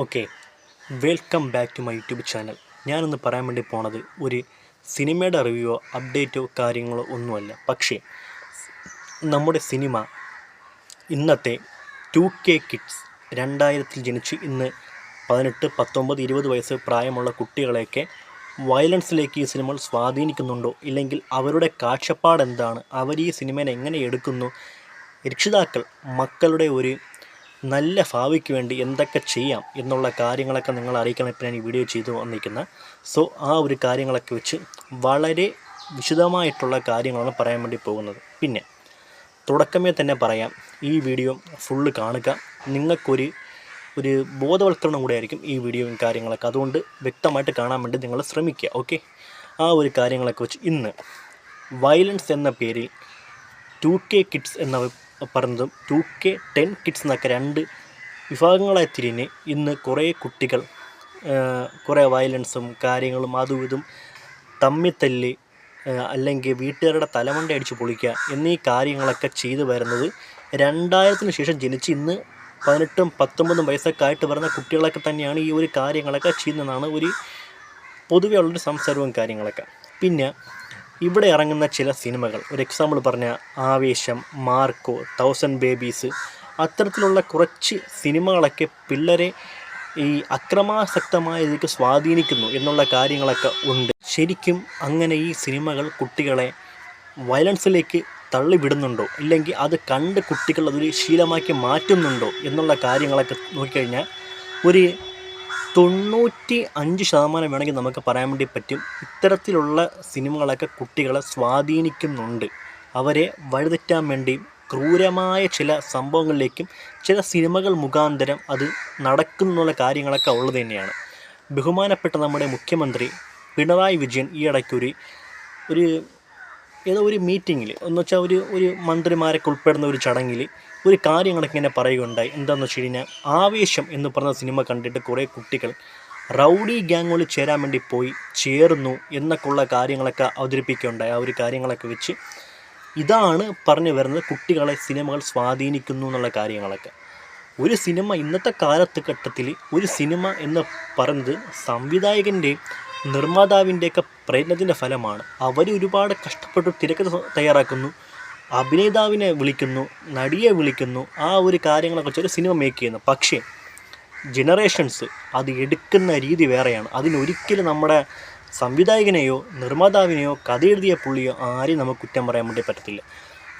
Okay. Welcome back to my YouTube channel. ഞാനിന്ന് പറയാൻ വേണ്ടി പോണത് ഒരു സിനിമയുടെ റിവ്യൂ അപ്ഡേറ്റോ കാര്യങ്ങളോ ഒന്നുമല്ല. പക്ഷേ നമ്മുടെ സിനിമ ഇന്നത്തെ ടു കെ കിഡ്സ് രണ്ടായിരത്തിൽ ജനിച്ച് ഇന്ന് പതിനെട്ട് പത്തൊമ്പത് ഇരുപത് വയസ്സ് പ്രായമുള്ള കുട്ടികളെയൊക്കെ വയലൻസിലേക്ക് ഈ സിനിമകൾ സ്വാധീനിക്കുന്നുണ്ടോ? ഇല്ലെങ്കിൽ അവരുടെ കാഴ്ചപ്പാട് എന്താണ് അവർ ഈ സിനിമയെ എങ്ങനെ എടുക്കുന്നു? രക്ഷിതാക്കൾ മക്കളുടെ ഒരു നല്ല ഭാവിക്ക് വേണ്ടി എന്തൊക്കെ ചെയ്യാം എന്നുള്ള കാര്യങ്ങളൊക്കെ നിങ്ങൾ അറിയിക്കണം ഇപ്പോൾ ഞാൻ ഈ വീഡിയോ ചെയ്തു വന്നിരിക്കുന്നത്. സോ ആ ഒരു കാര്യങ്ങളൊക്കെ വെച്ച് വളരെ വിശദമായിട്ടുള്ള കാര്യങ്ങളാണ് പറയാൻ വേണ്ടി പോകുന്നത്. പിന്നെ തുടക്കമേ തന്നെ പറയാം ഈ വീഡിയോ ഫുള്ള് കാണുക. നിങ്ങൾക്കൊരു ഒരു ബോധവൽക്കരണം കൂടെ ആയിരിക്കും ഈ വീഡിയോയും കാര്യങ്ങളൊക്കെ. അതുകൊണ്ട് വ്യക്തമായിട്ട് കാണാൻ വേണ്ടി നിങ്ങൾ ശ്രമിക്കുക ഓക്കെ ആ ഒരു കാര്യങ്ങളൊക്കെ വെച്ച് ഇന്ന് വയലൻസ് എന്ന പേരിൽ ടു കെ കിഡ്സ് എന്ന പറഞ്ഞതും ടു കെ ടെൻ കിഡ്സ് എന്നൊക്കെ രണ്ട് വിഭാഗങ്ങളായി തിരിഞ്ഞ് ഇന്ന് കുറേ കുട്ടികൾ കുറേ വയലൻസും കാര്യങ്ങളും അതും ഇതും തമ്മിത്തല്ല് അല്ലെങ്കിൽ വീട്ടുകാരുടെ തലമുണ്ട അടിച്ച് പൊളിക്കുക എന്നീ കാര്യങ്ങളൊക്കെ ചെയ്തു വരുന്നത് രണ്ടായിരത്തിന് ശേഷം ജനിച്ച് ഇന്ന് പതിനെട്ടും പത്തൊമ്പതും വയസ്സൊക്കെ ആയിട്ട് വരുന്ന കുട്ടികളൊക്കെ തന്നെയാണ് ഈ ഒരു കാര്യങ്ങളൊക്കെ ചെയ്യുന്നതെന്നാണ് ഒരു പൊതുവെ ഉള്ളൊരു സംസാരവും കാര്യങ്ങളൊക്കെ. പിന്നെ ഇവിടെ ഇറങ്ങുന്ന ചില സിനിമകൾ. ഒരു എക്സാമ്പിൾ പറഞ്ഞ ആവേശം മാർക്കോ തൗസൻഡ് ബേബീസ് അത്തരത്തിലുള്ള കുറച്ച് സിനിമകളൊക്കെ പിള്ളേരെ ഈ അക്രമാസക്തമായ രീതിക്ക് സ്വാധീനിക്കുന്നു എന്നുള്ള കാര്യങ്ങളൊക്കെ ഉണ്ട്. ശരിക്കും അങ്ങനെ ഈ സിനിമകൾ കുട്ടികളെ വയലൻസിലേക്ക് തള്ളിവിടുന്നുണ്ടോ? ഇല്ലെങ്കിൽ അത് കണ്ട് കുട്ടികൾ അതൊരു ശീലമാക്കി മാറ്റുന്നുണ്ടോ? എന്നുള്ള കാര്യങ്ങളൊക്കെ നോക്കിക്കഴിഞ്ഞാൽ ഒരു തൊണ്ണൂറ്റി അഞ്ച് ശതമാനം വേണമെങ്കിൽ നമുക്ക് പറയാൻ വേണ്ടി പറ്റും. ഇത്തരത്തിലുള്ള സിനിമകളൊക്കെ കുട്ടികളെ സ്വാധീനിക്കുന്നുണ്ട്. അവരെ വഴിതെറ്റാൻ വേണ്ടി ക്രൂരമായ ചില സംഭവങ്ങളിലേക്കും ചില സിനിമകൾ മുഖാന്തരം അത് നടക്കുന്നുള്ള കാര്യങ്ങളൊക്കെ ഉള്ളത് തന്നെയാണ്. ബഹുമാനപ്പെട്ട നമ്മുടെ മുഖ്യമന്ത്രി പിണറായി വിജയൻ ഈ ഇടയ്ക്കൊരു ഒരു ഏതോ ഒരു മീറ്റിങ്ങിൽ എന്നുവെച്ചാൽ ഒരു ഒരു മന്ത്രിമാരൊക്കെ ഉൾപ്പെടുന്ന ഒരു ചടങ്ങിൽ ഒരു കാര്യങ്ങളൊക്കെ ഇങ്ങനെ പറയുകയുണ്ടായി. എന്താണെന്ന് വെച്ച് കഴിഞ്ഞാൽ ആവേശം എന്ന് പറഞ്ഞ സിനിമ കണ്ടിട്ട് കുറേ കുട്ടികൾ റൗഡി ഗ്യാങ്ങുകളിൽ ചേരാൻ വേണ്ടി പോയി ചേർന്നു എന്നൊക്കെയുള്ള കാര്യങ്ങളൊക്കെ അവതരിപ്പിക്കുകയുണ്ടായി. ആ ഒരു കാര്യങ്ങളൊക്കെ വെച്ച് ഇതാണ് പറഞ്ഞു വരുന്നത് കുട്ടികളെ സിനിമകൾ സ്വാധീനിക്കുന്നു എന്നുള്ള കാര്യങ്ങളൊക്കെ. ഒരു സിനിമ ഇന്നത്തെ കാലഘട്ടത്തിൽ ഒരു സിനിമ എന്ന് പറയുന്നത് സംവിധായകന്റെയും നിർമ്മാതാവിന്റെയൊക്കെ പ്രയത്നത്തിന്റെ ഫലമാണ്. അവർ ഒരുപാട് കഷ്ടപ്പെട്ട് തിരക്കഥ തയ്യാറാക്കുന്നു. അഭിനേതാവിനെ വിളിക്കുന്നു നടിയെ വിളിക്കുന്നു ആ ഒരു കാര്യങ്ങളൊക്കെ ഒരു സിനിമ മേക്ക് ചെയ്യുന്നു. പക്ഷേ ജനറേഷൻസ് അത് എടുക്കുന്ന രീതി വേറെയാണ്. അതിനൊരിക്കലും നമ്മുടെ സംവിധായകനെയോ നിർമ്മാതാവിനെയോ കഥ എഴുതിയ പുള്ളിയോ ആരെയും നമുക്ക് കുറ്റം പറയാൻ വേണ്ടി പറ്റത്തില്ല.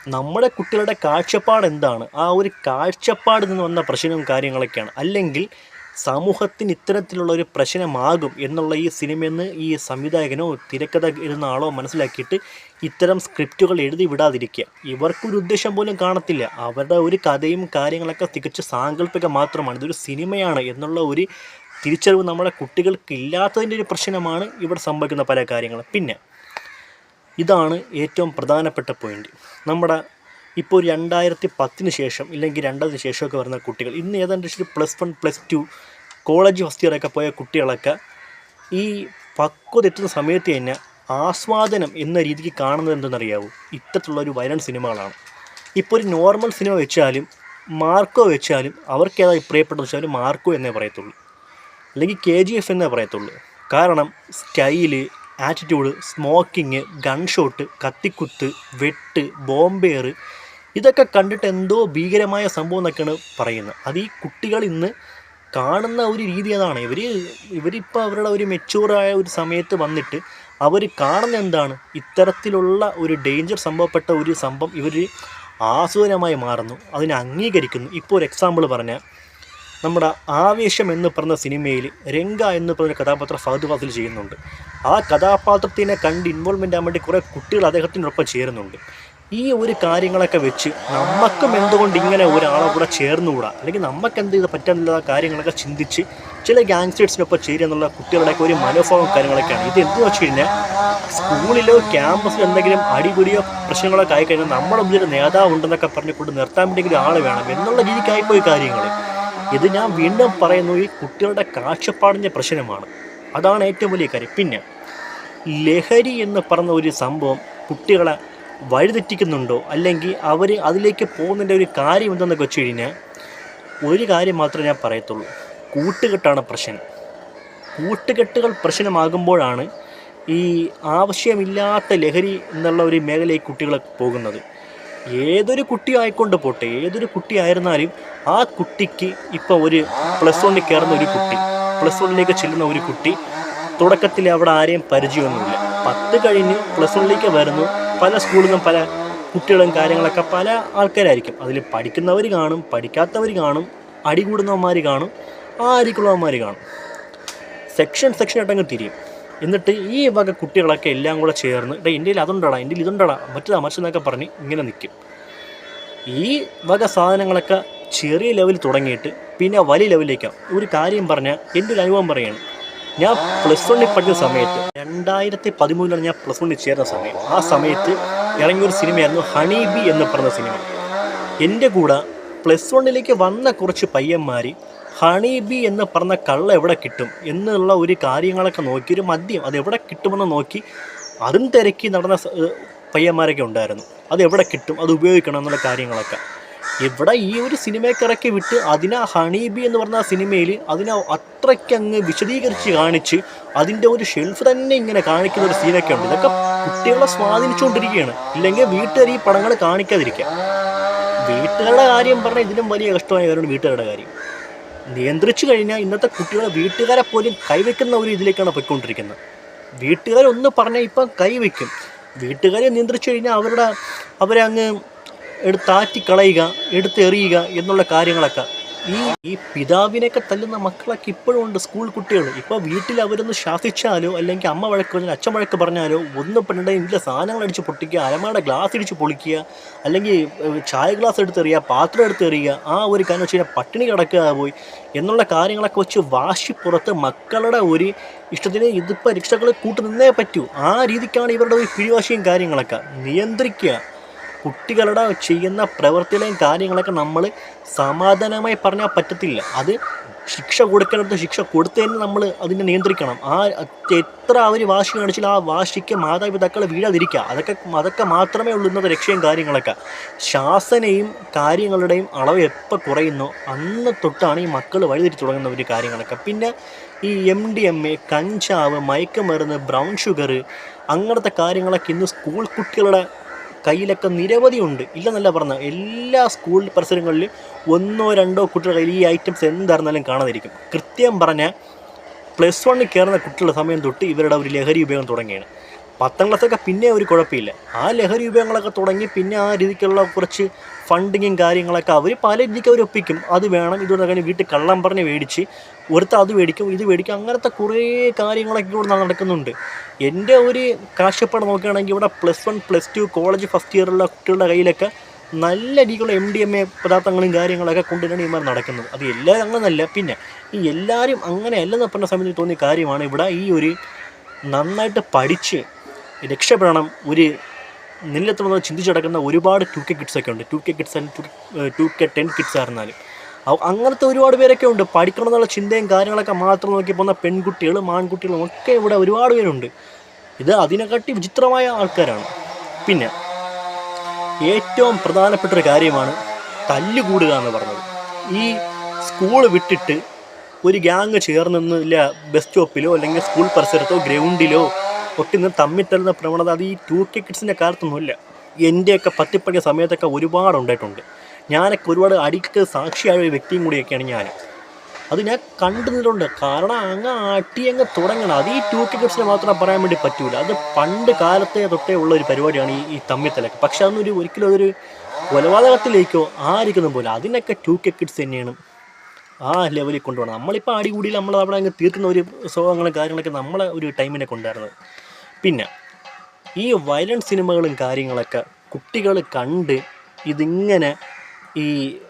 നമ്മുടെ കുട്ടികളുടെ കാഴ്ചപ്പാട് എന്താണ്? ആ ഒരു കാഴ്ചപ്പാടിൽ നിന്ന് വന്ന പ്രശ്നവും കാര്യങ്ങളൊക്കെയാണ്. അല്ലെങ്കിൽ സമൂഹത്തിന് ഇത്തരത്തിലുള്ള ഒരു പ്രശ്നമാകും എന്നുള്ള ഈ സിനിമയെന്ന് ഈ സംവിധായകനോ തിരക്കഥ എഴുതുന്ന ആളോ മനസ്സിലാക്കിയിട്ട് ഇത്തരം സ്ക്രിപ്റ്റുകൾ എഴുതി വിടാതിരിക്കുക. ഇവർക്കൊരു ഉദ്ദേശം പോലും കാണത്തില്ല. അവരുടെ ഒരു കഥയും കാര്യങ്ങളൊക്കെ തികച്ച് സാങ്കല്പിക മാത്രമാണ്. ഇതൊരു സിനിമയാണ് എന്നുള്ള ഒരു തിരിച്ചറിവ് നമ്മുടെ കുട്ടികൾക്ക് ഇല്ലാത്തതിന്റെ ഒരു പ്രശ്നമാണ് ഇവിടെ സംഭവിക്കുന്ന പല കാര്യങ്ങളും. പിന്നെ ഇതാണ് ഏറ്റവും പ്രധാനപ്പെട്ട പോയിന്റ് നമ്മുടെ ഇപ്പോൾ രണ്ടായിരത്തി പത്തിന് ശേഷം ഇല്ലെങ്കിൽ രണ്ടതിന് ശേഷമൊക്കെ വരുന്ന കുട്ടികൾ ഇന്ന് ഏതാണ്ട് plus one plus two college first ഇയറൊക്കെ പോയ കുട്ടികളൊക്കെ ഈ പക്വത എത്തുന്ന സമയത്ത് തന്നെ ആസ്വാദനം എന്ന രീതിക്ക് കാണുന്നത് എന്തെന്നറിയാവൂ? ഇത്തരത്തിലുള്ള ഒരു വയലൻ സിനിമകളാണ്. ഇപ്പോൾ ഒരു നോർമൽ സിനിമ വെച്ചാലും മാർക്കോ വെച്ചാലും അവർക്ക് ഏതാ പ്രിയപ്പെട്ടത് വെച്ചാൽ മാർക്കോ എന്നേ പറയത്തുള്ളൂ. അല്ലെങ്കിൽ കെ ജി എഫ് എന്നേ പറയത്തുള്ളൂ. കാരണം സ്റ്റൈൽ ആറ്റിറ്റ്യൂഡ് സ്മോക്കിങ് ഗൺഷോട്ട് കത്തിക്കുത്ത് വെട്ട് ബോംബേർ ഇതൊക്കെ കണ്ടിട്ട് എന്തോ ഭീകരമായ സംഭവം എന്നൊക്കെയാണ് പറയുന്നത്. അത് ഈ കുട്ടികൾ ഇന്ന് കാണുന്ന ഒരു രീതി അതാണ്. ഇവർ ഇവരിപ്പോൾ അവരുടെ ഒരു മെച്ചൂറായ ഒരു സമയത്ത് വന്നിട്ട് അവർ കാണുന്ന എന്താണ്? ഇത്തരത്തിലുള്ള ഒരു ഡേഞ്ചർ സംഭവപ്പെട്ട ഒരു സംഭവം ഇവർ ആസൂരമായി മാറുന്നു. അതിനെ അംഗീകരിക്കുന്നു. ഇപ്പോൾ ഒരു എക്സാമ്പിൾ പറഞ്ഞാൽ നമ്മുടെ ആവേശം എന്ന് പറഞ്ഞ സിനിമയിൽ രംഗ എന്ന് പറഞ്ഞ കഥാപാത്രം ഫഹദ് ഫാസിൽ ചെയ്യുന്നുണ്ട്. ആ കഥാപാത്രത്തിനെ കണ്ട് ഇൻവോൾവ്മെന്റ് ആകാൻ വേണ്ടി കുറേ കുട്ടികൾ അദ്ദേഹത്തിനൊപ്പം ചേരുന്നുണ്ട്. ഈ ഒരു കാര്യങ്ങളൊക്കെ വെച്ച് നമുക്കും എന്തുകൊണ്ട് ഇങ്ങനെ ഒരാളെ കൂടെ ചേർന്നുകൂടാ? അല്ലെങ്കിൽ നമുക്ക് എന്ത് ചെയ്ത് പറ്റാനുള്ള കാര്യങ്ങളൊക്കെ ചിന്തിച്ച് ചില ഗാങ്സ്റ്റേഴ്സിനൊപ്പം ചേരുക എന്നുള്ള കുട്ടികളുടെയൊക്കെ ഒരു മനോഭാവം കാര്യങ്ങളൊക്കെയാണ്. ഇത് എന്തെന്ന് വെച്ച് കഴിഞ്ഞാൽ സ്കൂളിലോ ക്യാമ്പസിലോ എന്തെങ്കിലും അടിപിടിയോ പ്രശ്നങ്ങളൊക്കെ ആയിക്കഴിഞ്ഞാൽ നമ്മുടെ മുന്നിൽ നേതാവ് ഉണ്ടെന്നൊക്കെ പറഞ്ഞുകൊണ്ട് നിർത്താൻ വേണ്ടി ആൾ വേണം. എന്നുള്ള രീതിക്കായിപ്പോയി കാര്യങ്ങൾ ഇത് ഞാൻ വീണ്ടും പറയുന്നു ഈ കുട്ടികളുടെ കാഴ്ചപ്പാടിന്റെ പ്രശ്നമാണ്. അതാണ് ഏറ്റവും വലിയ കാര്യം. പിന്നെ ലഹരി എന്ന് പറഞ്ഞ ഒരു സംഭവം കുട്ടികളെ വഴിതെറ്റിക്കുന്നുണ്ടോ? അല്ലെങ്കിൽ അവർ അതിലേക്ക് പോകുന്നതിന്റെ ഒരു കാര്യം എന്തെന്നൊക്കെ വെച്ച് കഴിഞ്ഞാൽ ഒരു കാര്യം മാത്രമേ ഞാൻ പറയത്തുള്ളൂ. കൂട്ടുകെട്ടാണ് പ്രശ്നം. കൂട്ടുകെട്ടുകൾ പ്രശ്നമാകുമ്പോഴാണ് ഈ ആവശ്യമില്ലാത്ത ലഹരി എന്നുള്ള ഒരു മേഖലയിൽ കുട്ടികൾ പോകുന്നത്. ഏതൊരു കുട്ടി ആയിക്കൊണ്ട് പോട്ടെ ഏതൊരു കുട്ടി ആയിരുന്നാലും ആ കുട്ടിക്ക് ഇപ്പോൾ ഒരു പ്ലസ് വണ്ണിൽ കയറുന്ന ഒരു കുട്ടി പ്ലസ് വണ്ണിലേക്ക് ചെല്ലുന്ന ഒരു കുട്ടി തുടക്കത്തിൽ അവിടെ ആരെയും പരിചയമൊന്നുമില്ല. പത്ത് കഴിഞ്ഞ് പ്ലസ് വണ്ണിലേക്ക് വരുന്നു പല സ്കൂളിലും പല കുട്ടികളും കാര്യങ്ങളൊക്കെ പല ആൾക്കാരായിരിക്കും. അതിൽ പഠിക്കുന്നവർ കാണും പഠിക്കാത്തവർ കാണും അടികൂടുന്നവന്മാർ കാണും ആരിക്കുള്ളവന്മാർ കാണും. സെക്ഷൻ സെക്ഷൻ അങ്ങ് തിരിയും. എന്നിട്ട് ഈ വക കുട്ടികളൊക്കെ എല്ലാം കൂടെ ചേർന്ന് ഡേ ഇന്ത്യയിൽ അതുണ്ടടാ ഇന്ത്യയിൽ ഇതുണ്ടടാ മറ്റേതാ മറ്റെന്നൊക്കെ പറഞ്ഞ് ഇങ്ങനെ നിൽക്കും ഈ വക സാധനങ്ങളൊക്കെ ചെറിയ ലെവൽ തുടങ്ങിയിട്ട് പിന്നെ വലിയ ലെവലിലേക്കാണ് ഒരു കാര്യം പറഞ്ഞാൽ എന്റെ ഒരു അനുഭവം പറയാണ്. ഞാൻ പ്ലസ് വണ്ണിൽ പഠിച്ച സമയത്ത് രണ്ടായിരത്തി പതിമൂന്നിലാണ് ഞാൻ പ്ലസ് വണ്ണിൽ ചേർന്ന സമയം ആ സമയത്ത് ഇറങ്ങിയൊരു സിനിമയായിരുന്നു ഹണി ബി എന്ന് പറഞ്ഞ സിനിമ. എന്റെ കൂടെ പ്ലസ് വണ്ണിലേക്ക് വന്ന കുറച്ച് പയ്യന്മാർ ഹണി ബി എന്ന് പറഞ്ഞ കള്ള എവിടെ കിട്ടും? എന്നുള്ള ഒരു കാര്യങ്ങളൊക്കെ നോക്കി ഒരു മദ്യം അത് എവിടെ കിട്ടുമെന്ന് നോക്കി അതും തിരക്കി നടന്ന പയ്യന്മാരൊക്കെ ഉണ്ടായിരുന്നു. അത് എവിടെ കിട്ടും? അത് ഉപയോഗിക്കണം എന്നുള്ള കാര്യങ്ങളൊക്കെ. ഇവിടെ ഈ ഒരു സിനിമയൊക്കെ ഇറക്കി വിട്ട് അതിനെ ഹണി ബി എന്ന് പറഞ്ഞ സിനിമയിൽ അതിനെ അത്രയ്ക്കങ്ങ് വിശദീകരിച്ച് കാണിച്ച് അതിന്റെ ഒരു ഷെൽഫ് തന്നെ ഇങ്ങനെ കാണിക്കുന്ന ഒരു സീനൊക്കെ ഉണ്ട്. ഇതൊക്കെ കുട്ടികളെ സ്വാധീനിച്ചുകൊണ്ടിരിക്കുകയാണ്. ഇല്ലെങ്കിൽ വീട്ടുകാർ ഈ പടങ്ങൾ കാണിക്കാതിരിക്കുക. വീട്ടുകാരുടെ കാര്യം പറഞ്ഞാൽ ഇതിലും വലിയ കഷ്ടമായ കാര്യമാണ് വീട്ടുകാരുടെ കാര്യം. നിയന്ത്രിച്ചു കഴിഞ്ഞാൽ ഇന്നത്തെ കുട്ടികളെ വീട്ടുകാരെ പോലും കൈവയ്ക്കുന്ന ഒരു ഇതിലേക്കാണ് പോയിക്കൊണ്ടിരിക്കുന്നത്. വീട്ടുകാരൊന്ന് പറഞ്ഞാൽ ഇപ്പം കൈവയ്ക്കും. വീട്ടുകാരെ നിയന്ത്രിച്ചു കഴിഞ്ഞാൽ അവരുടെ അവരെ അങ്ങ് എടുത്താറ്റി കളയുക എടുത്തെറിയുക എന്നുള്ള കാര്യങ്ങളൊക്കെ. ഈ ഈ പിതാവിനെയൊക്കെ തല്ലുന്ന മക്കളൊക്കെ ഇപ്പോഴും ഉണ്ട് സ്കൂൾ കുട്ടികൾ. ഇപ്പോൾ വീട്ടിൽ അവരൊന്ന് ശാസിച്ചാലോ അല്ലെങ്കിൽ അമ്മ വഴക്ക് പറഞ്ഞാൽ അച്ഛൻ വഴക്ക് പറഞ്ഞാലോ ഒന്ന് പെണ്ണേ ഇതിന്റെ സാധനങ്ങൾ അടിച്ച് പൊട്ടിക്കുക അലമാരുടെ ഗ്ലാസ് ഇടിച്ച് പൊളിക്കുക അല്ലെങ്കിൽ ചായ ഗ്ലാസ് എടുത്തെറിയുക പാത്രം എടുത്തെറിയുക ആ ഒരു കാരണം വെച്ച് കഴിഞ്ഞാൽ പട്ടിണി കിടക്കുക പോയി. എന്നുള്ള കാര്യങ്ങളൊക്കെ വെച്ച് വാശി പുറത്ത് മക്കളുടെ ഒരു ഇഷ്ടത്തിന് ഇതിപ്പോൾ രക്ഷകൾ കൂട്ടുനിന്നേ പറ്റൂ. ആ രീതിക്കാണ് ഇവരുടെ ഒരു പിഴിവാശിയും കാര്യങ്ങളൊക്കെ. നിയന്ത്രിക്കുക. കുട്ടികളുടെ ചെയ്യുന്ന പ്രവൃത്തിയിലെയും കാര്യങ്ങളൊക്കെ നമ്മൾ സമാധാനമായി പറഞ്ഞാൽ പറ്റത്തില്ല. അത് ശിക്ഷ കൊടുക്കേണ്ടത് ശിക്ഷ കൊടുത്തതിന് നമ്മൾ അതിനെ നിയന്ത്രിക്കണം. ആ എത്ര അവർ വാശി കാണിച്ചാൽ ആ വാശിക്ക് മാതാപിതാക്കൾ വീഴാതിരിക്കുക. അതൊക്കെ അതൊക്കെ മാത്രമേ ഉള്ളൂ ഇന്നത്തെ രക്ഷയും കാര്യങ്ങളൊക്കെ. ശാസനയും കാര്യങ്ങളുടെയും അളവ് എപ്പോൾ കുറയുന്നു അന്ന് തൊട്ടാണ് ഈ മക്കൾ വഴിതിരി തുടങ്ങുന്ന ഒരു കാര്യങ്ങളൊക്കെ. പിന്നെ ഈ എം ഡി എം എ കഞ്ചാവ് മയക്കുമരുന്ന് ബ്രൗൺ ഷുഗർ അങ്ങനത്തെ കാര്യങ്ങളൊക്കെ ഇന്ന് സ്കൂൾ കുട്ടികളുടെ കയ്യിലൊക്കെ നിരവധി ഉണ്ട് ഇല്ലെന്നല്ല പറഞ്ഞ എല്ലാ സ്കൂൾ പരിസരങ്ങളിലും ഒന്നോ രണ്ടോ കുട്ടികളുടെ കയ്യിൽ ഈ ഐറ്റംസ് എന്തായിരുന്നാലും കാണാതിരിക്കും. കൃത്യം പറഞ്ഞാൽ പ്ലസ് വണ്ണിൽ കയറുന്ന കുട്ടികളുടെ സമയം തൊട്ട് ഇവരുടെ ഒരു ലഹരി ഉപയോഗം തുടങ്ങിയാണ്. പത്താം ക്ലാസ്സൊക്കെ പിന്നെ ഒരു കുഴപ്പമില്ല. ആ ലഹരി ഉപയോഗങ്ങളൊക്കെ തുടങ്ങി പിന്നെ ആ രീതിക്കുള്ള കുറച്ച് ഫണ്ടിങ്ങും കാര്യങ്ങളൊക്കെ അവർ പല രീതിക്ക് അവർ ഒപ്പിക്കും അത് വേണം ഇതുകൊണ്ട് വീട്ടിൽ കള്ളം പറഞ്ഞ് മേടിച്ച് ഒരുത്ത അത് മേടിക്കും ഇത് മേടിക്കും അങ്ങനത്തെ കുറേ കാര്യങ്ങളൊക്കെ ഇവിടെ നടക്കുന്നുണ്ട്. എന്റെ ഒരു കാഴ്ചപ്പാട് നോക്കുകയാണെങ്കിൽ ഇവിടെ plus one plus two college first ഇയറുള്ള കുട്ടികളുടെ കയ്യിലൊക്കെ നല്ല രീതിയിലുള്ള എം ഡി എം എ പദാർത്ഥങ്ങളും കാര്യങ്ങളൊക്കെ കൊണ്ടുവരാണ് ഇമാർ നടക്കുന്നത്. അത് എല്ലാവരും അങ്ങനെയല്ല പിന്നെ ഈ എല്ലാവരും അങ്ങനെ അല്ലെന്ന് പറഞ്ഞ സമയത്ത് തോന്നിയ കാര്യമാണ് ഇവിടെ ഈ ഒരു നന്നായിട്ട് പഠിച്ച് രക്ഷപ്പെടണം ഒരു നിലത്തുള്ളത് ചിന്തിച്ചു നടക്കുന്ന ഒരുപാട് ടു കെ കിഡ്സ് ഒക്കെ ഉണ്ട്. Two K kids and two K ten kids ആയിരുന്നാലും. അങ്ങനത്തെ ഒരുപാട് പേരൊക്കെ ഉണ്ട്. പഠിക്കണം എന്നുള്ള ചിന്തയും കാര്യങ്ങളൊക്കെ മാത്രം നോക്കി പോകുന്ന പെൺകുട്ടികളും ആൺകുട്ടികളും ഒക്കെ ഇവിടെ ഒരുപാട് പേരുണ്ട്. ഇത് അതിനെക്കാട്ടി വിചിത്രമായ ആൾക്കാരാണ്. പിന്നെ ഏറ്റവും പ്രധാനപ്പെട്ട ഒരു കാര്യമാണ് തല്ലുകൂടുക എന്ന് പറഞ്ഞത്. ഈ സ്കൂൾ വിട്ടിട്ട് ഒരു ഗ്യാങ് ചേർന്നില്ല ബസ് സ്റ്റോപ്പിലോ അല്ലെങ്കിൽ സ്കൂൾ പരിസരത്തോ ഗ്രൗണ്ടിലോ ഒക്കെ നിന്ന് തമ്മിൽ പ്രവണത അത് ഈ ടു കെ കിഡ്സിന്റെ കാലത്തൊന്നുമില്ല. എന്റെയൊക്കെ പത്തിപ്പടിയ സമയത്തൊക്കെ ഒരുപാട് ഉണ്ടായിട്ടുണ്ട്. ഞാനൊക്കെ ഒരുപാട് അടിക്ക് സാക്ഷിയായ ഒരു വ്യക്തിയും കൂടിയൊക്കെയാണ് ഞാൻ. അത് ഞാൻ കണ്ടുന്നിട്ടുണ്ട് കാരണം അങ്ങ് അട്ടി അങ്ങ് തുടങ്ങണം. അത് ഈ ടു കെ മാത്രം പറയാൻ വേണ്ടി പറ്റൂല. അത് പണ്ട് കാലത്തെ തൊട്ടേ ഉള്ള ഒരു പരിപാടിയാണ് ഈ ഈ തമ്മിത്തലൊക്കെ. പക്ഷെ അതൊന്നൊരു ഒരിക്കലും അതൊരു കൊലപാതകത്തിലേക്കോ ആയിരിക്കുന്ന പോലെ. അതിനൊക്കെ ടു കെ കിഡ്സ് തന്നെയാണ് ആ ലെവലിൽ കൊണ്ടുപോകണം. നമ്മളിപ്പോൾ അടികൂടിയിൽ നമ്മൾ അവിടെ അങ്ങ് തീർക്കുന്ന ഒരു സ്വഭാവങ്ങളും കാര്യങ്ങളൊക്കെ നമ്മളെ ഒരു ടൈമിനെ കൊണ്ടായിരുന്നത് പിന്നെ ഈ വയലൻസ് സിനിമകളും കാര്യങ്ങളൊക്കെ കുട്ടികൾ കണ്ട് ഇതിങ്ങനെ ഈ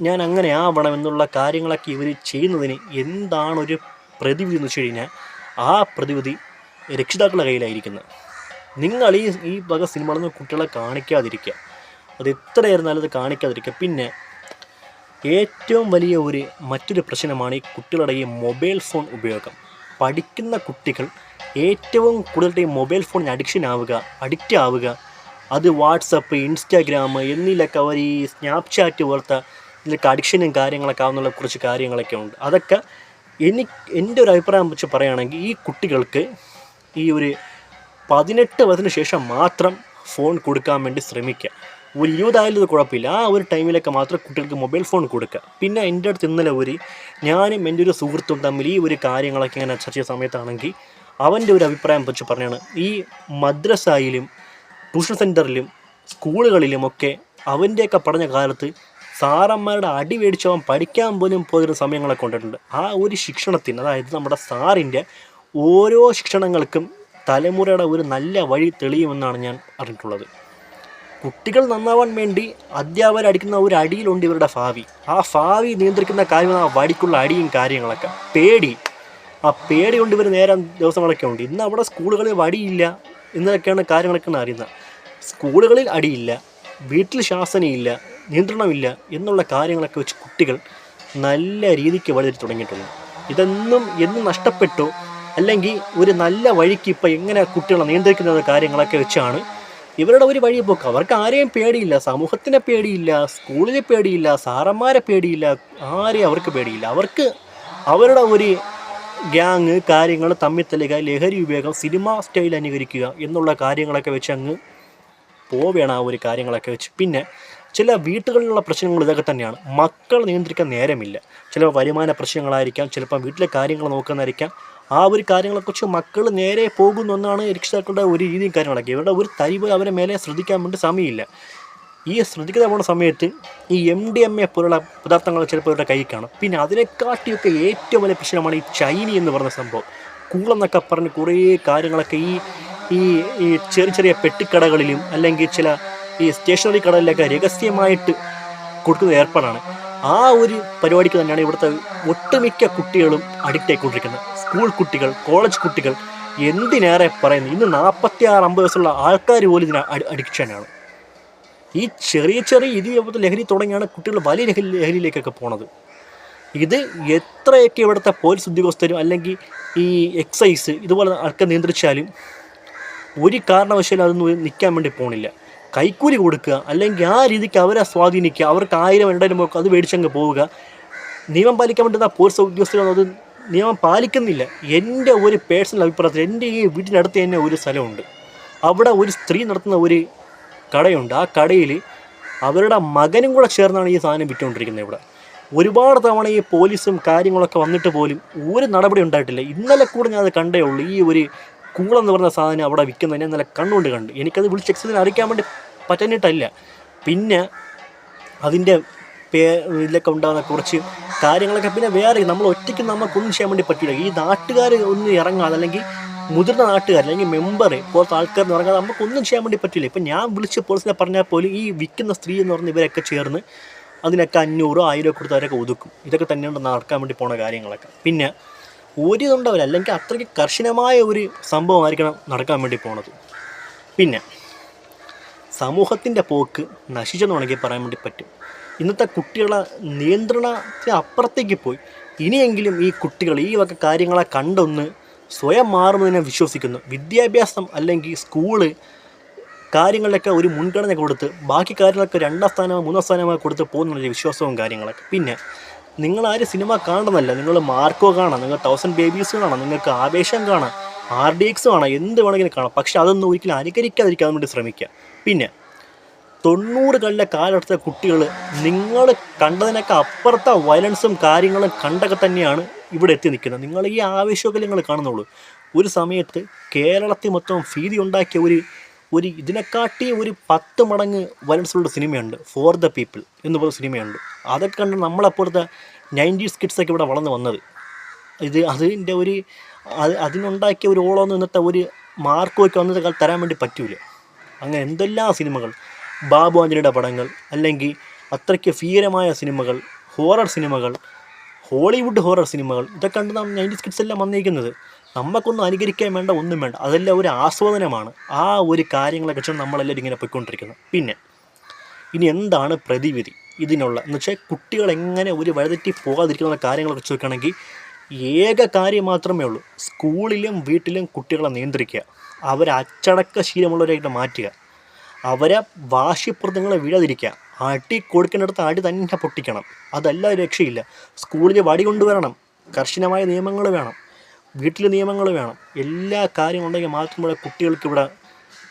ഞാൻ അങ്ങനെ ആവണം എന്നുള്ള കാര്യങ്ങളൊക്കെ ഇവർ ചെയ്യുന്നതിന് എന്താണൊരു പ്രതിവിധി എന്ന് വെച്ച് കഴിഞ്ഞാൽ ആ പ്രതിവിധി രക്ഷിതാക്കളുടെ കയ്യിലായിരിക്കുന്നത് നിങ്ങൾ ഈ ഈ വക സിനിമകളൊന്നും കുട്ടികളെ കാണിക്കാതിരിക്കുക. അത് എത്രയായിരുന്നാലും അത് കാണിക്കാതിരിക്കുക. പിന്നെ ഏറ്റവും വലിയ ഒരു മറ്റൊരു പ്രശ്നമാണ് ഈ കുട്ടികളുടെ ഈ മൊബൈൽ ഫോൺ ഉപയോഗം. പഠിക്കുന്ന കുട്ടികൾ ഏറ്റവും കൂടുതൽ ഈ മൊബൈൽ ഫോണിന് അഡിക്ഷൻ ആവുക അഡിക്റ്റ് ആവുക അത് വാട്സപ്പ് ഇൻസ്റ്റാഗ്രാം എന്നിലൊക്കെ അവർ ഈ സ്നാപ്ചാറ്റ് പോലത്തെ ഇതിലൊക്കെ അഡിക്ഷനും കാര്യങ്ങളൊക്കെ ആവുന്നുള്ള കുറച്ച് കാര്യങ്ങളൊക്കെ ഉണ്ട്. അതൊക്കെ എനിക്ക് എന്റെ ഒരു അഭിപ്രായം വെച്ച് പറയുകയാണെങ്കിൽ ഈ കുട്ടികൾക്ക് ഈ ഒരു പതിനെട്ട് വയസ്സിന് ശേഷം മാത്രം ഫോൺ കൊടുക്കാൻ വേണ്ടി ശ്രമിക്കുക. ഒരു ഇരുപതായാലും ഇത് കുഴപ്പമില്ല. ആ ഒരു ടൈമിലൊക്കെ മാത്രം കുട്ടികൾക്ക് മൊബൈൽ ഫോൺ കൊടുക്കുക. പിന്നെ എന്റെ അടുത്ത് ഇന്നലെ ഒരു ഞാനും എന്റെ ഒരു സുഹൃത്തും തമ്മിൽ ഈ ഒരു കാര്യങ്ങളൊക്കെ ഇങ്ങനെ ചർച്ച ചെയ്ത സമയത്താണെങ്കിൽ അവന്റെ ഒരു അഭിപ്രായം വെച്ച് പറഞ്ഞാണ് ഈ മദ്രസയിലും ട്യൂഷൻ സെന്ററിലും സ്കൂളുകളിലുമൊക്കെ അവന്റെയൊക്കെ പഠന കാലത്ത് സാറന്മാരുടെ അടി മേടിച്ചവൻ പഠിക്കാൻ പോലും പോയൊരു സമയങ്ങളൊക്കെ കൊണ്ടിട്ടുണ്ട്. ആ ഒരു ശിക്ഷണത്തിന് അതായത് നമ്മുടെ സാറിന്റെ ഓരോ ശിക്ഷണങ്ങൾക്കും തലമുറയുടെ ഒരു നല്ല വഴി തെളിയുമെന്നാണ് ഞാൻ അറിഞ്ഞിട്ടുള്ളത്. കുട്ടികൾ നന്നാവാൻ വേണ്ടി അധ്യാപകർ അടിക്കുന്ന ഒരു അടിയിലുണ്ട് ഇവരുടെ ഭാവി. ആ ഭാവി നിയന്ത്രിക്കുന്ന കാര്യമാണ് ആ വടിക്കുള്ള അടിയും കാര്യങ്ങളൊക്കെ. പേടി. ആ പേടി കൊണ്ട് ഇവർ നേരം ദിവസങ്ങളൊക്കെ ഉണ്ട്. ഇന്ന് അവിടെ സ്കൂളുകളിൽ വടിയില്ല എന്നൊക്കെയാണ് കാര്യങ്ങളൊക്കെയാണ് അറിയുന്നത്. സ്കൂളുകളിൽ അടിയില്ല വീട്ടിൽ ശാസനയില്ല നിയന്ത്രണമില്ല എന്നുള്ള കാര്യങ്ങളൊക്കെ വെച്ച് കുട്ടികൾ നല്ല രീതിക്ക് വഴിതെറ്റി തുടങ്ങിയിട്ടുണ്ട്. ഇതെന്നും എന്നും നഷ്ടപ്പെട്ടു അല്ലെങ്കിൽ ഒരു നല്ല വഴിക്ക് ഇപ്പം എങ്ങനെ കുട്ടികളെ നിയന്ത്രിക്കുന്നത് കാര്യങ്ങളൊക്കെ വെച്ചാണ് ഇവരുടെ ഒരു വഴി പോക്ക് അവർക്ക് ആരെയും പേടിയില്ല സമൂഹത്തിനെ പേടിയില്ല സ്കൂളിനെ പേടിയില്ല സാറന്മാരെ പേടിയില്ല ആരെയും അവർക്ക് പേടിയില്ല. അവർക്ക് അവരുടെ ഒരു ഗ്യാങ് കാര്യങ്ങൾ തമ്മിൽ തല്ലുക ലഹരി ഉപയോഗം സിനിമ സ്റ്റൈൽ അനുകരിക്കുക എന്നുള്ള കാര്യങ്ങളൊക്കെ വെച്ച് അങ്ങ് പോവുകയാണ് ആ ഒരു കാര്യങ്ങളൊക്കെ വെച്ച്. പിന്നെ ചില വീട്ടുകളിലുള്ള പ്രശ്നങ്ങൾ ഇതൊക്കെ തന്നെയാണ്. മക്കൾ നിയന്ത്രിക്കാൻ നേരമില്ല. ചിലപ്പോൾ വരുമാന പ്രശ്നങ്ങളായിരിക്കാം ചിലപ്പോൾ വീട്ടിലെ കാര്യങ്ങൾ നോക്കുന്നതായിരിക്കാം. ആ ഒരു കാര്യങ്ങളെക്കുറിച്ച് മക്കൾ നേരെ പോകുന്നു എന്നാണ് രക്ഷിതാക്കളുടെ ഒരു രീതിയും കാര്യങ്ങളൊക്കെ. ഇവരുടെ ഒരു തരിവ് അവരെ മേലെ ശ്രദ്ധിക്കാൻ വേണ്ടി സമയമില്ല. ഈ ശ്രദ്ധിക്കുന്ന പോകുന്ന സമയത്ത് ഈ എം ഡി എം എ പോലുള്ള പദാർത്ഥങ്ങൾ ചിലപ്പോൾ ഇവരുടെ കയ്യിൽ കാണും. പിന്നെ അതിനെക്കാട്ടിയൊക്കെ ഏറ്റവും വലിയ പ്രശ്നമാണ് ഈ ചൈനി എന്ന് പറയുന്ന സംഭവം. കൂളെന്നൊക്കെ പറഞ്ഞ് കുറേ കാര്യങ്ങളൊക്കെ ഈ ഈ ഈ ചെറിയ ചെറിയ പെട്ടിക്കടകളിലും അല്ലെങ്കിൽ ചില ഈ സ്റ്റേഷനറി കടകളിലൊക്കെ രഹസ്യമായിട്ട് കൊടുക്കുന്ന ഏർപ്പാടാണ്. ആ ഒരു പരിപാടിക്ക് തന്നെയാണ് ഇവിടുത്തെ ഒട്ടുമിക്ക കുട്ടികളും അഡിക്റ്റ് ആയിക്കൊണ്ടിരിക്കുന്നത്. സ്കൂൾ കുട്ടികൾ കോളേജ് കുട്ടികൾ എന്തിനേറെ പറയുന്നു? ഇന്ന് നാൽപ്പത്തി ആറ് അമ്പത് വയസ്സുള്ള ആൾക്കാർ പോലും ഇതിന് അഡിക്ഷനാണ് ഈ ചെറിയ ചെറിയ ഇത് ലഹരി തുടങ്ങിയാണ് കുട്ടികൾ വലിയ ലഹരി ലഹരിയിലേക്കൊക്കെ പോണത്. ഇത് എത്രയൊക്കെ ഇവിടുത്തെ പോലീസ് ഉദ്യോഗസ്ഥരും അല്ലെങ്കിൽ ഈ എക്സൈസ് ഇതുപോലെ ആൾക്കാർ നിയന്ത്രിച്ചാലും ഒരു കാരണവശാലും അതൊന്നും നിൽക്കാൻ വേണ്ടി പോണില്ല. കൈക്കൂലി കൊടുക്കുക അല്ലെങ്കിൽ ആ രീതിക്ക് അവരെ സ്വാധീനിക്കുക അവർക്ക് ആയിരം രണ്ടായിരം അത് മേടിച്ചങ്ങ് പോവുക. നിയമം പാലിക്കാൻ വേണ്ടുന്ന പോലീസ് ഉദ്യോഗസ്ഥരൊന്നും അത് നിയമം പാലിക്കുന്നില്ല. എന്റെ ഒരു പേഴ്സണൽ അഭിപ്രായത്തിൽ എന്റെ ഈ വീട്ടിനടുത്ത് തന്നെ ഒരു സ്ഥലമുണ്ട്. അവിടെ ഒരു സ്ത്രീ നടത്തുന്ന ഒരു കടയുണ്ട്. ആ കടയിൽ അവരുടെ മകനും കൂടെ ചേർന്നാണ് ഈ സാധനം വിറ്റുകൊണ്ടിരിക്കുന്നത് ഇവിടെ. ഒരുപാട് തവണ ഈ പോലീസും കാര്യങ്ങളൊക്കെ വന്നിട്ട് പോലും ഒരു നടപടി ഉണ്ടായിട്ടില്ല. ഇന്നലെ കൂടെ ഞാൻ അത് കണ്ടേ ഉള്ളൂ. ഈ ഒരു കൂളെന്ന് പറഞ്ഞ സാധനം അവിടെ വിൽക്കുന്നത് നല്ല കണ്ണുകൊണ്ട് കണ്ടു. എനിക്കത് വിളിച്ച് എക്സസിന് അറിയിക്കാൻ വേണ്ടി പറ്റാനിട്ടല്ല പിന്നെ അതിന്റെ പേ ഇതിലൊക്കെ ഉണ്ടാകുന്ന കുറച്ച് കാര്യങ്ങളൊക്കെ പിന്നെ വേറെ നമ്മൾ ഒറ്റയ്ക്ക് നമുക്കൊന്നും ചെയ്യാൻ വേണ്ടി പറ്റില്ല. ഈ നാട്ടുകാർ ഒന്നും ഇറങ്ങാതെ അല്ലെങ്കിൽ മുതിർന്ന നാട്ടുകാർ അല്ലെങ്കിൽ മെമ്പർ പോലത്തെ ആൾക്കാർ ഇറങ്ങാതെ നമുക്കൊന്നും ചെയ്യാൻ വേണ്ടി പറ്റില്ല. ഇപ്പം ഞാൻ വിളിച്ച് പോലീസിനെ പറഞ്ഞാൽ പോലും ഈ വിൽക്കുന്ന സ്ത്രീ എന്ന് പറഞ്ഞ ഇവരൊക്കെ ചേർന്ന് അതിനൊക്കെ അഞ്ഞൂറോ ആയിരം കൊടുത്ത് അവരൊക്കെ ഒതുക്കും. ഇതൊക്കെ തന്നെയാണ് നടക്കാൻ വേണ്ടി പോണ കാര്യങ്ങളൊക്കെ. പിന്നെ ഒരു ഇതുണ്ടാവില്ല അല്ലെങ്കിൽ അത്രയ്ക്ക് കർശനമായ ഒരു സംഭവമായിരിക്കണം നടക്കാൻ വേണ്ടി പോണത്. പിന്നെ സമൂഹത്തിന്റെ പോക്ക് നശിച്ചെന്ന് വേണമെങ്കിൽ പറയാൻ വേണ്ടി പറ്റും. ഇന്നത്തെ കുട്ടികളെ നിയന്ത്രണത്തിന് അപ്പുറത്തേക്ക് പോയി. ഇനിയെങ്കിലും ഈ കുട്ടികൾ ഈ വക കാര്യങ്ങളെ കണ്ടൊന്ന് സ്വയം മാറുന്നതിനെ വിശ്വസിക്കുന്നു. വിദ്യാഭ്യാസം അല്ലെങ്കിൽ സ്കൂൾ കാര്യങ്ങളിലൊക്കെ ഒരു മുൻഗണന കൊടുത്ത് ബാക്കി കാര്യങ്ങളൊക്കെ രണ്ടാം സ്ഥാനമോ മൂന്നാം സ്ഥാനമോ കൊടുത്ത് പോകുന്നൊരു വിശ്വാസവും കാര്യങ്ങളൊക്കെ. പിന്നെ നിങ്ങൾ ആര് സിനിമ കാണണമെന്നല്ല നിങ്ങൾ മാർക്കോ കാണാം നിങ്ങൾ തൗസൻഡ് ബേബീസ് കാണാം നിങ്ങൾക്ക് ആവേശം കാണാം ആർ ഡി എക്സ് കാണാം എന്ത് വേണമെങ്കിലും കാണാം. പക്ഷെ അതൊന്നും ഒരിക്കലും അനുകരിക്കാതിരിക്കാൻ വേണ്ടി ശ്രമിക്കുക. പിന്നെ തൊണ്ണൂറുകളിലെ കാലഘട്ടത്തെ കുട്ടികൾ നിങ്ങൾ കണ്ടതിനൊക്കെ അപ്പുറത്തെ വയലൻസും കാര്യങ്ങളും കണ്ടൊക്കെ തന്നെയാണ് ഇവിടെ എത്തി നിൽക്കുന്നത്. നിങ്ങൾ ഈ ആവേശമൊക്കെ നിങ്ങൾ കാണുന്നുള്ളൂ. ഒരു സമയത്ത് കേരളത്തിൽ മൊത്തം ഭീതി ഉണ്ടാക്കിയ ഒരു ഒരു ഇതിനെക്കാട്ടി ഒരു പത്ത് മടങ്ങ് വയലൻസുള്ള സിനിമയുണ്ട്. ഫോർ ദ പീപ്പിൾ എന്ന് പറയുന്ന സിനിമയുണ്ട്. അതൊക്കെ കണ്ട് നമ്മളപ്പോഴത്തെ നയന്റീസ് കിഡ്സൊക്കെ ഇവിടെ വളർന്നു വന്നത്. ഇത് അതിന്റെ ഒരു അത് അതിനുണ്ടാക്കിയ ഒരു ഓളം ഇന്നത്തെ ഒരു മാർക്കുമൊക്കെ വന്നത് തരാൻ വേണ്ടി പറ്റൂല. അങ്ങനെ എന്തെല്ലാം സിനിമകൾ? ബാബു ആന്റണിയുടെ പടങ്ങൾ അല്ലെങ്കിൽ അത്രയ്ക്ക് ഭീകരമായ സിനിമകൾ ഹോറർ സിനിമകൾ ഹോളിവുഡ് ഹോറർ സിനിമകൾ ഇതൊക്കെ കണ്ട് നാം നയന്റീസ് കിഡ്സ് എല്ലാം വന്നിരിക്കുന്നത്. നമുക്കൊന്നും അനുകരിക്കാൻ വേണ്ട ഒന്നും വേണ്ട. അതെല്ലാം ഒരു ആസ്വാദനമാണ്. ആ ഒരു കാര്യങ്ങളെ വെച്ചാണ് നമ്മളെല്ലാവരും ഇങ്ങനെ പോയിക്കൊണ്ടിരിക്കുന്നത് പിന്നെ ഇനി എന്താണ് പ്രതിവിധി? ഇതിനുള്ള എന്ന് വെച്ചാൽ കുട്ടികൾ എങ്ങനെ ഒരു വഴിതെറ്റി പോകാതിരിക്കുന്ന കാര്യങ്ങളെ വെച്ച് നോക്കുകയാണെങ്കിൽ ഏക കാര്യം മാത്രമേ ഉള്ളൂ. സ്കൂളിലും വീട്ടിലും കുട്ടികളെ നിയന്ത്രിക്കുക. അവരെ അച്ചടക്ക ശീലമുള്ളവരായിട്ട് മാറ്റുക. അവരെ വാശിപ്രദങ്ങളെ വീഴാതിരിക്കുക. അടി കൊടുക്കേണ്ടടുത്ത് അടി തന്നെ പൊട്ടിക്കണം. അതല്ല രക്ഷയില്ല. സ്കൂളിൽ വടി കൊണ്ടുവരണം. കർശനമായ നിയമങ്ങൾ വേണം. വീട്ടിൽ നിയമങ്ങൾ വേണം. എല്ലാ കാര്യം ഉണ്ടെങ്കിൽ മാത്രമേ കുട്ടികൾക്ക് ഇവിടെ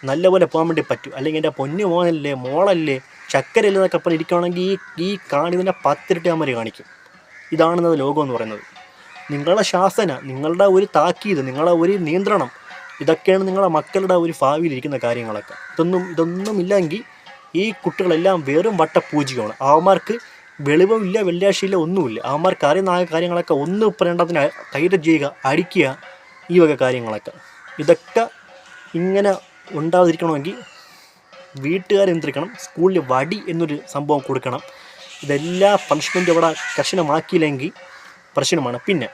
നല്ലപോലെ പോകാൻ വേണ്ടി പറ്റൂ. അല്ലെങ്കിൽ എന്റെ പൊന്നു മോനല്ലേ മോളല്ലേ ചക്കരല്ലേ എന്നൊക്കെ പറഞ്ഞ് ഇരിക്കുകയാണെങ്കിൽ ഈ ഈ കാണിതിന്റെ പത്തിരട്ടി അമ്മര് കാണിക്കും. ഇതാണെന്നത് ലോകം എന്ന് പറയുന്നത്. നിങ്ങളുടെ ശാസന നിങ്ങളുടെ ഒരു താക്കീത് നിങ്ങളുടെ ഒരു നിയന്ത്രണം ഇതൊക്കെയാണ് നിങ്ങളുടെ മക്കളുടെ ഒരു ഭാവിയിലിരിക്കുന്ന കാര്യങ്ങളൊക്കെ. ഇതൊന്നും ഇതൊന്നും ഇല്ലെങ്കിൽ ഈ കുട്ടികളെല്ലാം വെറും വട്ടപൂജികമാണ് അവന്മാർക്ക് വെളിവുമില്ല വെള്ളിയാഴ്ചയില്ല ഒന്നുമില്ല. അവന്മാർക്ക് അറിയുന്ന ആ കാര്യങ്ങളൊക്കെ ഒന്ന് പറയേണ്ടതിന് കൈറ്റ് ചെയ്യുക അടിക്കുക ഈ വക കാര്യങ്ങളൊക്കെ. ഇതൊക്കെ ഇങ്ങനെ ഉണ്ടാതിരിക്കണമെങ്കിൽ വീട്ടുകാർ എന്തിരിക്കണം സ്കൂളിൽ വടി എന്നൊരു സംഭവം കൊടുക്കണം. ഇതെല്ലാ പണിഷ്മെന്റും അവിടെ കർശനമാക്കിയില്ലെങ്കിൽ പ്രശ്നമാണ്. പിന്നെ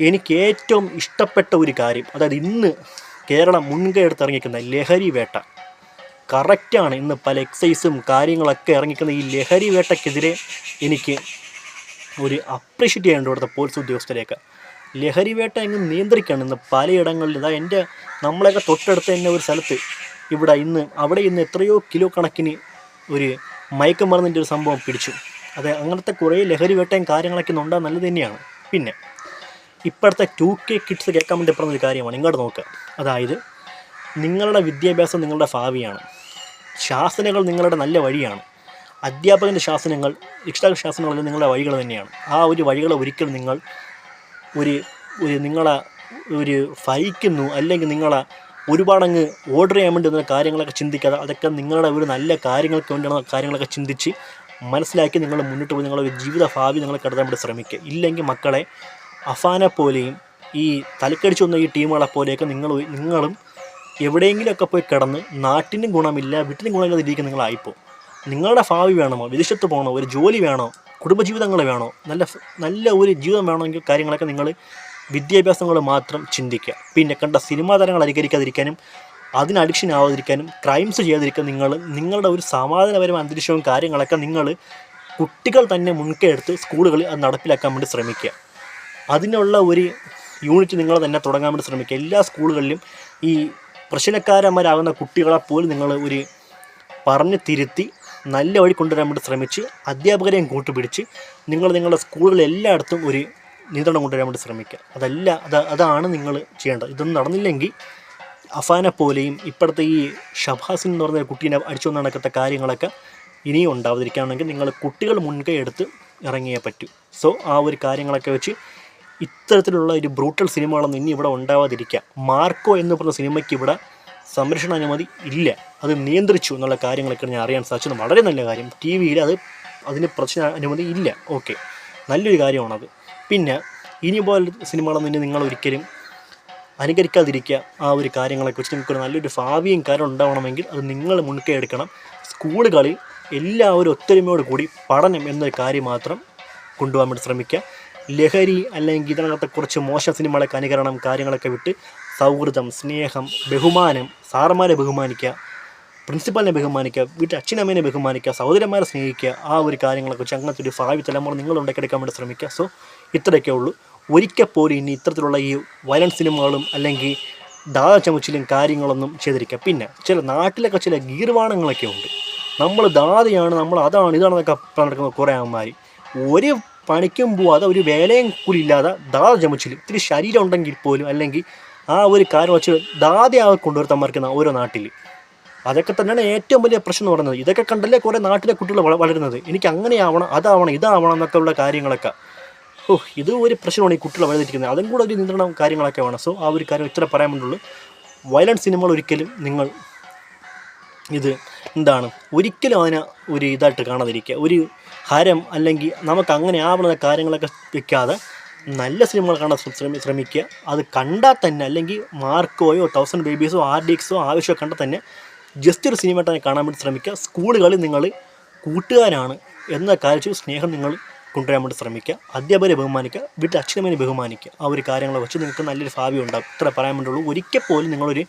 എനിക്ക് ഏറ്റവും ഇഷ്ടപ്പെട്ട ഒരു കാര്യം അതായത് ഇന്ന് കേരളം മുൻകൈ എടുത്തിറങ്ങിക്കുന്ന ലഹരി വേട്ട. കറക്റ്റാണ് ഇന്ന് പല എക്സൈസും കാര്യങ്ങളൊക്കെ ഇറങ്ങിക്കുന്ന ഈ ലഹരി വേട്ടയ്ക്കെതിരെ എനിക്ക് ഒരു അപ്രീഷിയേറ്റ് ചെയ്യാനുണ്ട് ഇവിടുത്തെ പോലീസ് ഉദ്യോഗസ്ഥരെയൊക്കെ. ലഹരി വേട്ട ഇങ്ങ് നിയന്ത്രിക്കുകയാണ് ഇന്ന് പലയിടങ്ങളിൽ ഇതാ എന്റെ നമ്മളെയൊക്കെ തൊട്ടടുത്ത് തന്നെ ഒരു സ്ഥലത്ത് ഇവിടെ ഇന്ന് അവിടെ ഇന്ന് എത്രയോ കിലോ കണക്കിന് ഒരു മയക്കുമരുന്നിന്റെ ഒരു സംഭവം പിടിച്ചു. അതെ അങ്ങനത്തെ കുറേ ലഹരി വേട്ടയും കാര്യങ്ങളൊക്കെ ഉണ്ടാകാൻ നല്ലത് തന്നെയാണ്. പിന്നെ ഇപ്പോഴത്തെ ടു കെ കിഡ്സ് കേൾക്കാൻ വേണ്ടി പറഞ്ഞൊരു കാര്യമാണ്. ഇങ്ങോട്ട് നോക്കുക അതായത് നിങ്ങളുടെ വിദ്യാഭ്യാസം നിങ്ങളുടെ ഭാവിയാണ്. ശാസനകൾ നിങ്ങളുടെ നല്ല വഴിയാണ്. അധ്യാപകന്റെ ശാസനങ്ങൾ രക്ഷിതാക്കൾ ശാസനങ്ങളെല്ലാം നിങ്ങളുടെ വഴികൾ തന്നെയാണ്. ആ ഒരു വഴികളെ ഒരിക്കലും നിങ്ങൾ ഒരു ഒരു നിങ്ങളെ ഒരു ഫയിക്കുന്നു അല്ലെങ്കിൽ നിങ്ങളെ ഒരുപാടങ്ങ് ഓർഡർ ചെയ്യാൻ വേണ്ടി വന്ന കാര്യങ്ങളൊക്കെ ചിന്തിക്കാതെ അതൊക്കെ നിങ്ങളുടെ ഒരു നല്ല കാര്യങ്ങൾക്ക് വേണ്ടിയുള്ള കാര്യങ്ങളൊക്കെ ചിന്തിച്ച് മനസ്സിലാക്കി നിങ്ങൾ മുന്നോട്ട് പോയി നിങ്ങളുടെ ജീവിത ഭാവി നിങ്ങൾ കടത്താൻ വേണ്ടി ശ്രമിക്കുക. ഇല്ലെങ്കിൽ മക്കളെ അഫാനെ പോലെയും ഈ തലക്കടിച്ചു വന്ന ഈ ടീമുകളെ പോലെയൊക്കെ നിങ്ങൾ നിങ്ങളും എവിടെയെങ്കിലുമൊക്കെ പോയി കിടന്ന് നാട്ടിനും ഗുണമില്ല വീട്ടിനും ഗുണമില്ലാതെ ഇരിക്കുന്ന നിങ്ങളായിപ്പോൾ നിങ്ങളുടെ ഭാവി വേണമോ വിദേശത്ത് പോകണോ ഒരു ജോലി വേണോ? കുടുംബജീവിതങ്ങൾ വേണോ? നല്ല നല്ല ഒരു ജീവിതം വേണമെങ്കിൽ കാര്യങ്ങളൊക്കെ നിങ്ങൾ വിദ്യാഭ്യാസങ്ങൾ മാത്രം ചിന്തിക്കുക. പിന്നെ കണ്ട സിനിമാ താരങ്ങൾ അനുകരിക്കാതിരിക്കാനും അതിന് അഡിക്ഷൻ ആവാതിരിക്കാനും ക്രൈംസ് ചെയ്യാതിരിക്കാൻ നിങ്ങൾ നിങ്ങളുടെ ഒരു സമാധാനപരമായ അന്തരീക്ഷവും കാര്യങ്ങളൊക്കെ നിങ്ങൾ കുട്ടികൾ തന്നെ മുൻകൈ എടുത്ത് സ്കൂളുകളിൽ അത് നടപ്പിലാക്കാൻ വേണ്ടി ശ്രമിക്കുക. അതിനുള്ള ഒരു യൂണിറ്റ് നിങ്ങൾ തന്നെ തുടങ്ങാൻ വേണ്ടി ശ്രമിക്കുക. എല്ലാ സ്കൂളുകളിലും ഈ പ്രശ്നക്കാരന്മാരാകുന്ന കുട്ടികളെ പോലും നിങ്ങൾ ഒരു പറഞ്ഞ് തിരുത്തി നല്ല വഴി കൊണ്ടുവരാൻ വേണ്ടി ശ്രമിച്ച് അധ്യാപകരെയും കൂട്ടുപിടിച്ച് നിങ്ങൾ നിങ്ങളുടെ സ്കൂളുകളിൽ എല്ലായിടത്തും ഒരു നിയന്ത്രണം കൊണ്ടുവരാൻ വേണ്ടി ശ്രമിക്കുക. അതല്ല അത് അതാണ് നിങ്ങൾ ചെയ്യേണ്ടത്. ഇതൊന്നും നടന്നില്ലെങ്കിൽ അഫാനെ പോലെയും ഇപ്പോഴത്തെ ഈ ഷബാസിൻ എന്ന് പറഞ്ഞ കുട്ടീനെ അടിച്ചു നടക്കത്ത കാര്യങ്ങളൊക്കെ ഇനിയും ഉണ്ടാവാതിരിക്കുകയാണെങ്കിൽ നിങ്ങൾ കുട്ടികൾ മുൻകൈ എടുത്ത് ഇറങ്ങിയേ പറ്റൂ. സോ ആ ഒരു കാര്യങ്ങളൊക്കെ വെച്ച് ഇത്തരത്തിലുള്ള ഒരു ബ്രൂട്ടൽ സിനിമകളൊന്നും ഇനി ഇവിടെ ഉണ്ടാവാതിരിക്കുക. മാർക്കോ എന്ന് പറഞ്ഞ സിനിമയ്ക്ക് ഇവിടെ സംരക്ഷണ അനുമതി ഇല്ല. അത് നിയന്ത്രിച്ചു എന്നുള്ള കാര്യങ്ങളൊക്കെ ഞാൻ അറിയാൻ സാധിച്ചത്. വളരെ നല്ല കാര്യം. ടി വിയിൽ അത് അതിന് പ്രശ്ന അനുമതി ഇല്ല. ഓക്കെ. നല്ലൊരു കാര്യമാണത്. പിന്നെ ഇനി പോലെ സിനിമകളൊന്നും ഇനി നിങ്ങൾ ഒരിക്കലും അനുകരിക്കാതിരിക്കുക. ആ ഒരു കാര്യങ്ങളൊക്കെ വെച്ച് നിങ്ങൾക്കൊരു നല്ലൊരു ഭാവിയും കാര്യം ഉണ്ടാവണമെങ്കിൽ അത് നിങ്ങൾ മുൻകൈ എടുക്കണം. സ്കൂളുകളിൽ എല്ലാവരും ഒത്തൊരുമയോട് കൂടി പഠനം എന്നൊരു കാര്യം മാത്രം കൊണ്ടുപോകാൻ വേണ്ടി ശ്രമിക്കുക. ലഹരി അല്ലെങ്കിൽ ഇതിനകത്തെ കുറച്ച് മോശ സിനിമകളൊക്കെ അനുകരണം കാര്യങ്ങളൊക്കെ വിട്ട് സൗഹൃദം സ്നേഹം ബഹുമാനം സാറന്മാരെ ബഹുമാനിക്കുക പ്രിൻസിപ്പലിനെ ബഹുമാനിക്കുക വീട്ടിൽ അച്ഛനമ്മേനെ ബഹുമാനിക്കുക സഹോദരന്മാരെ സ്നേഹിക്കുക ആ ഒരു കാര്യങ്ങളൊക്കെ വെച്ച് അങ്ങനത്തെ ഒരു ഭാവി തലമുറ നിങ്ങൾ ഉണ്ടാക്കിയെടുക്കാൻ വേണ്ടി ശ്രമിക്കുക. സോ ഇത്രയൊക്കെ ഉള്ളൂ. ഒരിക്കൽ പോലും ഇനി ഇത്തരത്തിലുള്ള ഈ വയലൻസ് സിനിമകളും അല്ലെങ്കിൽ ദാദ ചമച്ചിലും കാര്യങ്ങളൊന്നും ചെയ്തിരിക്കുക. പിന്നെ ചില നാട്ടിലൊക്കെ ചില ഗീർവാണങ്ങളൊക്കെ ഉണ്ട്. നമ്മൾ ദാതയാണ് നമ്മൾ അതാണ് ഇതാണെന്നൊക്കെ നടക്കുന്ന കുറേ അമ്മമാർ ഒരു പണിക്കും പോവാതെ ഒരു വേലയും കൂടി ഇല്ലാതെ ദാദ ചമച്ചിൽ ഇത്തിരി ശരീരം ഉണ്ടെങ്കിൽ പോലും അല്ലെങ്കിൽ ആ ഒരു കാര്യം വെച്ച് ദാതയാകെ കൊണ്ടുവരുത്തന്മാർക്കുന്ന ഓരോ നാട്ടിൽ അതൊക്കെ തന്നെയാണ് ഏറ്റവും വലിയ പ്രശ്നം എന്ന് പറയുന്നത്. ഇതൊക്കെ കണ്ടല്ലേ കുറേ നാട്ടിലെ കുട്ടികൾ വളരുന്നത്. എനിക്ക് അങ്ങനെയാവണം അതാവണം ഇതാവണം എന്നൊക്കെ ഉള്ള കാര്യങ്ങളൊക്കെ. ഓ ഇത് ഒരു പ്രശ്നമാണ് ഈ കുട്ടികൾ വളർന്നിരിക്കുന്നത്. അതും കൂടെ ഒരു നിയന്ത്രണം കാര്യങ്ങളൊക്കെ വേണം. സോ ആ ഒരു കാര്യം ഇത്ര പറയാൻ വേണ്ടുള്ളൂ വയലൻസ് സിനിമകൾ ഒരിക്കലും നിങ്ങൾ ഇത് എന്താണ്? ഒരിക്കലും അതിനെ ഒരു ഇതായിട്ട് കാണാതിരിക്കുക. ഒരു ഹരം അല്ലെങ്കിൽ നമുക്ക് അങ്ങനെ ആവുന്ന കാര്യങ്ങളൊക്കെ വെക്കാതെ നല്ല സിനിമകൾ കാണാൻ ശ്രമി ശ്രമിക്കുക. അത് കണ്ടാൽ തന്നെ അല്ലെങ്കിൽ മാർക്കോയോ തൗസൻഡ് ബേബീസോ ആർ ഡി എക്സോ ആവശ്യമോ കണ്ടാൽ തന്നെ ജസ്റ്റ് ഒരു സിനിമ തന്നെ കാണാൻ വേണ്ടി ശ്രമിക്കുക. സ്കൂളുകളിൽ നിങ്ങൾ കൂട്ടുകാരാണ് എന്ന കാര്യം സ്നേഹം നിങ്ങൾ കൊണ്ടുവരാൻ വേണ്ടി ശ്രമിക്കുക. അധ്യാപകരെ ബഹുമാനിക്കുക. വീട്ടിൽ അച്ഛനമ്മേനെ ബഹുമാനിക്കുക. ആ ഒരു കാര്യങ്ങളെ വെച്ച് നിങ്ങൾക്ക് നല്ലൊരു ഭാവി ഉണ്ടാകും. ഇത്ര പറയാൻ വേണ്ടിയുള്ളൂ ഒരിക്കൽ പോലും നിങ്ങളൊരു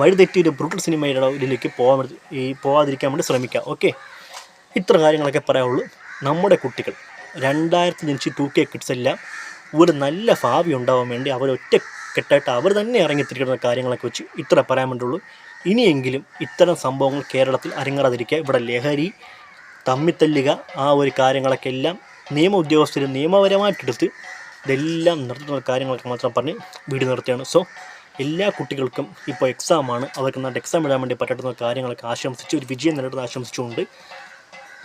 വഴിതെറ്റി ഒരു ബ്രൂട്ടൽ സിനിമയുടെ ഇതിലേക്ക് പോകാൻ ഈ പോകാതിരിക്കാൻ വേണ്ടി ശ്രമിക്കുക. ഓക്കെ ഇത്ര കാര്യങ്ങളൊക്കെ പറയാനുള്ളൂ നമ്മുടെ കുട്ടികൾ രണ്ടായിരത്തി ജനിച്ച് ടു കെ കിഡ്സ് എല്ലാം ഒരു നല്ല ഭാവി ഉണ്ടാവാൻ വേണ്ടി അവർ ഒറ്റ കെട്ടായിട്ട് അവർ തന്നെ ഇറങ്ങിത്തിരിക്കുന്ന കാര്യങ്ങളൊക്കെ വെച്ച് ഇത്ര പറയാൻ വേണ്ടിയുള്ളൂ ഇനിയെങ്കിലും ഇത്തരം സംഭവങ്ങൾ കേരളത്തിൽ അരങ്ങാറാതിരിക്കുക. ഇവിടെ ലഹരി തമ്മിത്തല്ലുക ആ ഒരു കാര്യങ്ങളൊക്കെ എല്ലാം നിയമ ഉദ്യോഗസ്ഥർ നിയമപരമായിട്ടെടുത്ത് ഇതെല്ലാം നിർത്തുന്ന കാര്യങ്ങളൊക്കെ മാത്രം പറഞ്ഞ് വീട് നിർത്തിയാണ് സോ എല്ലാ കുട്ടികൾക്കും ഇപ്പോൾ എക്സാമാണ് അവർക്ക് നന്നായിട്ട് എക്സാം എഴുതാൻ വേണ്ടി പറ്റുന്ന കാര്യങ്ങളൊക്കെ ആശംസിച്ച് ഒരു വിജയം നേടുന്നത് ആശംസിച്ചുകൊണ്ട്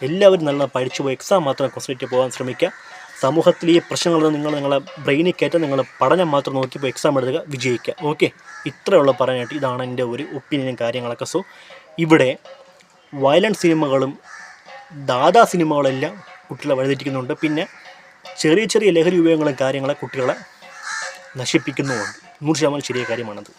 എല്ലാവരും നല്ല പഠിച്ചു പോയി എക്സാം മാത്രം കോൺസെൻട്രേറ്റ് പോകാൻ ശ്രമിക്കുക. സമൂഹത്തിൽ ഈ പ്രശ്നങ്ങൾ നിങ്ങൾ നിങ്ങളെ ബ്രെയിനിൽ കയറ്റാൻ നിങ്ങൾ പഠനം മാത്രം നോക്കി പോയി എക്സാം എഴുതുക വിജയിക്കുക. ഓക്കെ ഇത്രയുള്ള പറയാനായിട്ട് ഇതാണ് എന്റെ ഒരു ഒപ്പീനിയനും കാര്യങ്ങളൊക്കെ. സോ ഇവിടെ വയലൻസ് സിനിമകളും ദാദാ സിനിമകളെല്ലാം കുട്ടികളെ വഴിതെറ്റിക്കുന്നുണ്ട്. പിന്നെ ചെറിയ ചെറിയ ലഹരി ഉപയോഗങ്ങളും കാര്യങ്ങളെ കുട്ടികളെ നശിപ്പിക്കുന്നുമുണ്ട്. നൂറ് ശതമാനം ചെറിയ കാര്യമാണത്.